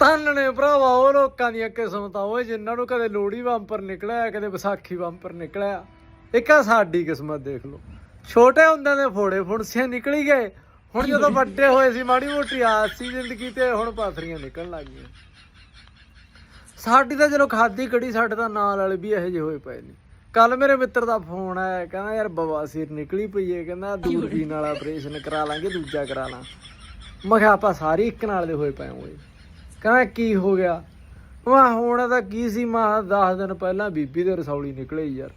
ਧੰਨ ਭਰਾਵਾ, ਉਹ ਲੋਕਾਂ ਦੀਆਂ ਕਿਸਮਤਾਂ, ਓਏ ਜਿਨ੍ਹਾਂ ਨੂੰ ਕਦੇ ਲੋੜੀ ਬੰਪਰ ਨਿਕਲਿਆ, ਕਦੇ ਵਿਸਾਖੀ ਬੰਪਰ ਨਿਕਲਿਆ। ਇੱਕ ਆ ਸਾਡੀ ਕਿਸਮਤ ਦੇਖ ਲਓ। ਛੋਟੇ ਹੁੰਦਿਆਂ ਦੇ ਫੋੜੇ ਫੁਣਸੀਆਂ ਨਿਕਲੀ ਗਏ, ਹੁਣ ਜਦੋਂ ਵੱਡੇ ਹੋਏ ਸੀ, ਮਾੜੀ ਮੋਟੀ ਆਸ ਸੀ ਜ਼ਿੰਦਗੀ ਤੇ ਹੁਣ ਪਾਥਰੀਆਂ ਨਿਕਲਣ ਲੱਗ ਗਈਆਂ। ਸਾਡੀ ਤਾਂ ਜਦੋਂ ਖਾਦੀ ਕੜੀ, ਸਾਡੇ ਤਾਂ ਨਾਲ ਵਾਲੇ ਵੀ ਇਹੋ ਜਿਹੇ ਹੋਏ ਪਏ ਨੇ। ਕੱਲ ਮੇਰੇ ਮਿੱਤਰ ਦਾ ਫੋਨ ਆਇਆ, ਕਹਿੰਦਾ, ਯਾਰ ਬਵਾਸੀਰ ਨਿਕਲੀ ਪਈ ਏ। ਕਹਿੰਦਾ ਦੂਰਬੀਨ ਵਾਲਾ ਆਪਰੇਸ਼ਨ ਕਰਾ ਲਾਂਗੇ, ਦੂਜਾ ਕਰਾ ਲਾਂ। ਮੈਂ ਕਿਹਾ, ਆਪਾਂ ਸਾਰੇ ਇੱਕ ਨਾਲ ਦੇ ਹੋਏ ਪਏ ਹੋਏ ਕਹਿੰਦਾ ਕੀ ਹੋ ਗਿਆ? ਮੈਂ ਹੋਣਾ ਤਾਂ ਕੀ ਸੀ? ਮਾਂ 10 ਦਿਨ ਪਹਿਲਾਂ ਬੀਬੀ ਦੇ ਰਸੌਲੀ ਨਿਕਲੇ ਯਾਰ।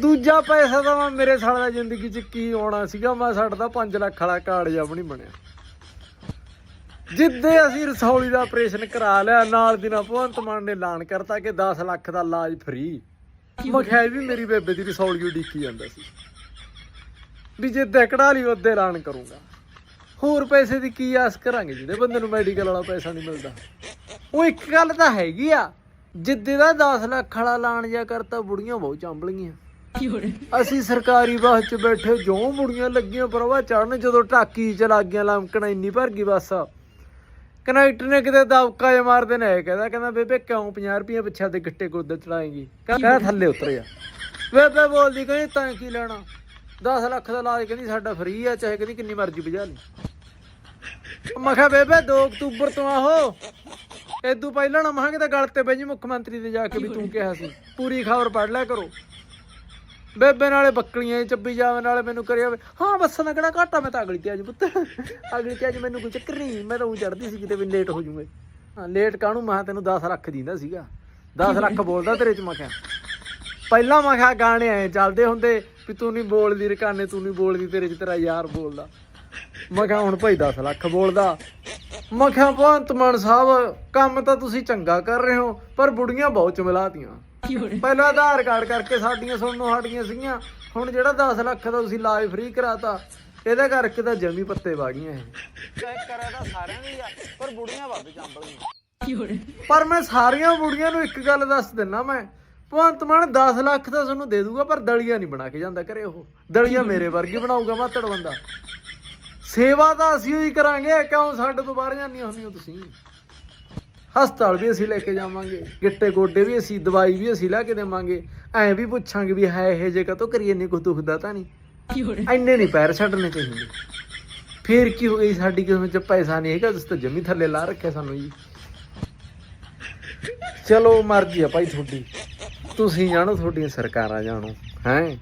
ਦੂਜਾ ਪੈਸਾ ਤਾਂ ਮੈਂ ਮੇਰੇ ਸਾਲ ਦਾ ਜ਼ਿੰਦਗੀ 'ਚ ਕੀ ਆਉਣਾ ਸੀਗਾ? ਮੈਂ ਸਾਡਾ ਤਾਂ 5 ਲੱਖ ਵਾਲਾ ਕਾਰਡ ਜਾਂ ਵੀ ਨਹੀਂ ਬਣਿਆ। ਜਿੱਦੇ ਅਸੀਂ ਰਸੌਲੀ ਦਾ ਆਪਰੇਸ਼ਨ ਕਰਾ ਲਿਆ ਨਾਲ ਦੀ ਨਾਲ ਭਗਵੰਤ ਮਾਨ ਨੇ ਐਲਾਨ ਕਰਤਾ ਕਿ 10 ਲੱਖ ਦਾ ਇਲਾਜ ਫ੍ਰੀ ਮੈਂ ਕਿਹਾ ਇਹ ਵੀ ਮੇਰੀ ਬੇਬੇ ਦੀ ਰਸੌਲੀ ਉਡੀਕੀ ਜਾਂਦਾ ਸੀ। ਵੀ ਜਿੱਦੇ ਕਢਾ ਲਈ ਉਹਦੇ ਐਲਾਨ ਕਰੂੰਗਾ। ਹੋਰ ਪੈਸੇ ਦੀ ਕੀ ਆਸ ਕਰਾਂਗੇ ਜਿਹਦੇ ਬੰਦੇ ਨੂੰ ਮੈਡੀਕਲ ਵਾਲਾ ਪੈਸਾ ਨਹੀਂ ਮਿਲਦਾ? ਉਹ ਇੱਕ ਗੱਲ ਤਾਂ ਹੈਗੀ ਆ ਜਿੱਦੇ ਦਾ 10 ਲੱਖ ਵਾਲਾ ਐਲਾਨ ਜਾ ਕਰਤਾ ਬੁੜੀਆਂ ਬਹੁਤ ਚੰਬਲੀਆਂ ਅਸੀਂ ਸਰਕਾਰੀ ਬੱਸ 'ਚ ਬੈਠੇ ਜੋ ਬੁੜੀਆਂ ਲੱਗੀਆਂ ਪਰਵਾ ਚੜਨ ਜਦੋਂ ਟਾਕੀ ਚ ਲੱਗ ਗਿਆ ਲਮਕਣਾ ਇੰਨੀ ਭਰ ਗਈ ਬੱਸ। ਕਨੈਕਟਰ ਨੇ ਕਿਤੇ ਦਬਕਾ ਜਿਹਾ ਮਾਰਦੇ ਨੇ ਇਹ ਕਹਿੰਦਾ ਕਹਿੰਦਾ ਬੇਬੇ ਕਿਉਂ 50 ਰੁਪਏ ਪਿੱਛੇ ਦੇ ਗਿੱਟੇ ਗੋਦੇ ਚੜਾਏਗੀ? ਕਹਿੰਦਾ ਥੱਲੇ ਉਤਰ ਜਾ ਬੇਬੇ ਬੋਲਦੀ ਕਹਿੰਦੀ ਤਾਂ ਕੀ ਲੈਣਾ? 10 ਲੱਖ ਦਾ ਇਲਾਜ ਕਹਿੰਦੀ ਸਾਡਾ ਫ੍ਰੀ ਆ ਚਾਹੇ ਕਹਿੰਦੀ ਕਿੰਨੀ ਮਰਜ਼ੀ ਭਜਾ ਲਈ। ਮੈਂ ਕਿਹਾ, ਬੇਬੇ 2 ਅਕਤੂਬਰ ਤੋਂ ਆਹੋ। ਇਦੋਂ ਪਹਿਲਾਂ ਨਾ ਮਹਾਂ ਕਿਤੇ ਗਲ ਤੇ ਬਈ ਮੁੱਖ ਮੰਤਰੀ ਦੇ ਜਾ ਕੇ ਵੀ ਤੂੰ ਕਿਹਾ ਸੀ। ਪੂਰੀ ਖਬਰ ਪੜ ਲਿਆ ਕਰੋ। ਬੇਬੇ ਨਾਲੇ ਬੱਕਲੀਆਂ ਹੀ ਚੱਬੀ ਜਾਵੇ, ਨਾਲੇ ਮੈਨੂੰ ਕਰਿਆ ਹਾਂ, ਬੱਸਾਂ ਦਾ ਕਿਹੜਾ ਘਾਟਾ, ਮੈਂ ਤਾਂ ਅਗਲੀ ਤੇ ਅੱਜ ਪੁੱਤ। ਅਗਲੀ ਤੇ ਅੱਜ ਮੈਨੂੰ ਕੋਈ ਚੱਕਰ ਨਹੀਂ ਮੈਂ ਤਾਂ ਉਹ ਚੜਦੀ ਸੀ ਕਿਤੇ ਵੀ ਲੇਟ ਹੋ ਜੂਗੇ ਹਾਂ ਲੇਟ ਕਾਹਨੂੰ? ਮੈਂ ਕਿਹਾ, ਤੈਨੂੰ 10 ਲੱਖ ਦਿੰਦਾ ਸੀਗਾ। 10 ਲੱਖ ਬੋਲਦਾ ਤੇਰੇ ਚ, ਮੈਂ ਕਿਹਾ। ਪਹਿਲਾਂ ਮੈਂ ਕਿਹਾ, ਗਾਣੇ ਐ ਚੱਲਦੇ ਹੁੰਦੇ ਵੀ ਤੂੰ ਨਹੀਂ ਬੋਲਦੀ ਰਕਾਨੇ, ਤੂੰ ਨਹੀਂ ਬੋਲਦੀ ਤੇਰੇ ਚ, ਤੇਰਾ ਯਾਰ ਬੋਲਦਾ। ਮੈਂ ਕਿਹਾ ਹੁਣ ਭਾਈ 10 ਲੱਖ ਬੋਲਦਾ। ਮੈਂ ਕਿਹਾ ਭਗਵੰਤ ਮਾਨ ਸਾਹਿਬ ਕੰਮ ਤਾਂ ਤੁਸੀਂ ਚੰਗਾ ਕਰ ਰਹੇ ਹੋ ਪਰ ਬੁੜੀਆਂ ਬਹੁਤ ਚਮਲਾਤੀਆਂ। ਪਹਿਲਾਂ ਆਧਾਰ ਕਾਰਡ ਕਰਕੇ ਸਾਡੀਆਂ ਸੁਣਨੋਂ ਹਟੀਆਂ ਸੀਗੀਆਂ ਹੁਣ ਜਿਹੜਾ 10 ਲੱਖ ਦਾ ਤੁਸੀਂ ਲਾਈਵ ਫ੍ਰੀ ਕਰਾਤਾ ਇਹਦੇ ਕਰਕੇ ਤਾਂ ਜਮੀ ਪੱਤੇ ਵਾ ਗਈਆਂ ਇਹ। ਚੈੱਕ ਕਰਿਆ ਤਾਂ ਸਾਰਿਆਂ ਦੀ ਆ ਪਰ ਬੁੜੀਆਂ ਵੱਧ ਚੰਬਲ ਗਈਆਂ ਪਰ ਮੈਂ ਸਾਰੀਆਂ ਬੁੜੀਆਂ ਨੂੰ ਇੱਕ ਗੱਲ ਦੱਸ ਦਿੰਨਾ ਮੈਂ ਭਗਵੰਤ ਮਾਨ 10 ਲੱਖ ਤਾਂ ਤੁਹਾਨੂੰ ਦੇ ਦੂਗਾ ਪਰ ਦਲੀਆ ਨਹੀਂ ਬਣਾ ਕੇ ਜਾਂਦਾ ਕਰੇ ਉਹ। ਦਲੀਆ ਮੇਰੇ ਵਰਗੀ ਬਣਾਊਗਾ ਮਾਤੜ ਬੰਦਾ। ਸੇਵਾ ਤਾਂ ਅਸੀਂ ਹੀ ਕਰਾਂਗੇ ਕਿਉਂ ਸਾਡੇ ਤੋਂ ਬਾਹਰ ਜਾਂਦੀਆਂ ਹੁੰਦੀਆਂ ਤੁਸੀਂ? ਹਸਪਤਾਲ ਵੀ ਅਸੀਂ ਲੈ ਕੇ ਜਾਵਾਂਗੇ ਗਿੱਟੇ ਗੋਡੇ ਵੀ ਅਸੀਂ ਦਵਾਈ ਵੀ ਅਸੀਂ ਲੈ ਕੇ ਦੇਵਾਂਗੇ। ਐਂ ਵੀ ਪੁੱਛਾਂਗੇ ਵੀ ਹੈ ਇਹ ਜੇ ਕਤੋਂ ਕਰੀਏ ਨਹੀਂ ਕੋਈ ਦੁਖਦਾ ਤਾਂ ਨਹੀਂ। ਐਨੇ ਨਹੀਂ ਪੈਰ ਛੱਡਣੇ ਚਾਹੀਦੇ। ਫੇਰ ਕੀ ਹੋ ਗਈ ਸਾਡੀ ਕਿਸਮ ਚ ਪੈਸਾ ਨਹੀਂ ਹੈਗਾ ਤੁਸੀਂ ਤਾਂ ਜਮੀ ਥੱਲੇ ਲਾ ਰੱਖਿਆ ਸਾਨੂੰ ਜੀ। ਚਲੋ ਮਰਜ਼ੀ ਆ ਭਾਈ ਤੁਹਾਡੀ। ਤੁਸੀਂ ਜਾਣੋ ਤੁਹਾਡੀਆਂ ਸਰਕਾਰਾਂ ਜਾਣੋ ਹੈ?